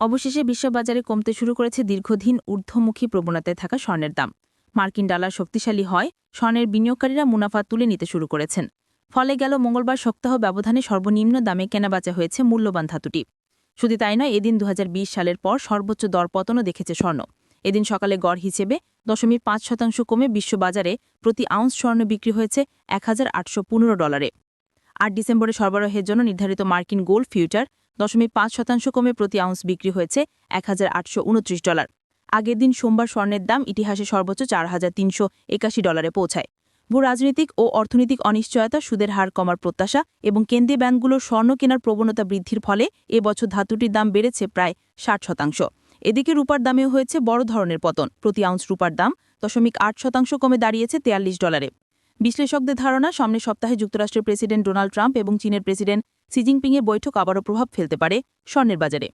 অবশেষে বিশ্ববাজারে কমতে শুরু করেছে দীর্ঘদিন ঊর্ধ্বমুখী প্রবণতায় থাকা স্বর্ণের দাম। মার্কিন ডলার শক্তিশালী হয়, স্বর্ণের বিনিয়োগকারীরা মুনাফা তুলে নিতে শুরু করেছেন। ফলে গেল মঙ্গলবার সপ্তাহ ব্যবধানে সর্বনিম্ন দামে কেনাবেচা হয়েছে মূল্যবান ধাতুটি। শুধু তাই নয়, এদিন দু হাজার বিশ সালের পর সর্বোচ্চ দরপতনও দেখেছে স্বর্ণ। এদিন সকালে গড় হিসেবে দশমিক পাঁচ শতাংশ কমে বিশ্ববাজারে প্রতি আউন্স স্বর্ণ বিক্রি হয়েছে এক হাজার আটশো পনেরো ডলারে। আট ডিসেম্বরে সরবরাহের জন্য নির্ধারিত মার্কিন গোল্ড ফিউচার দশমিক পাঁচ শতাংশ কমে প্রতি আউন্স বিক্রি হয়েছে এক হাজার আটশো উনত্রিশ ডলার। আগের দিন সোমবার স্বর্ণের দাম ইতিহাসে সর্বোচ্চ চার হাজার তিনশো একাশি ডলারে পৌঁছায়। ভূ রাজনৈতিক ও অর্থনৈতিক অনিশ্চয়তা, সুদের হার কমার প্রত্যাশা এবং কেন্দ্রীয় ব্যাংকগুলোর স্বর্ণ কেনার প্রবণতা বৃদ্ধির ফলে এবছর ধাতুটির দাম বেড়েছে প্রায় ষাট শতাংশ। এদিকে রূপার দামেও হয়েছে বড় ধরনের পতন। প্রতি আউন্স রূপার দাম দশমিক আট শতাংশ কমে দাঁড়িয়েছে তেয়াল্লিশ ডলারে। বিশ্লেষকদের ধারণা, সামনের সপ্তাহে যুক্তরাষ্ট্রের প্রেসিডেন্ট ডোনাল্ড ট্রাম্প এবং চীনের প্রেসিডেন্ট সি জিনপিংয়ের বৈঠক আবারও প্রভাব ফেলতে পারে স্বর্ণের বাজারে।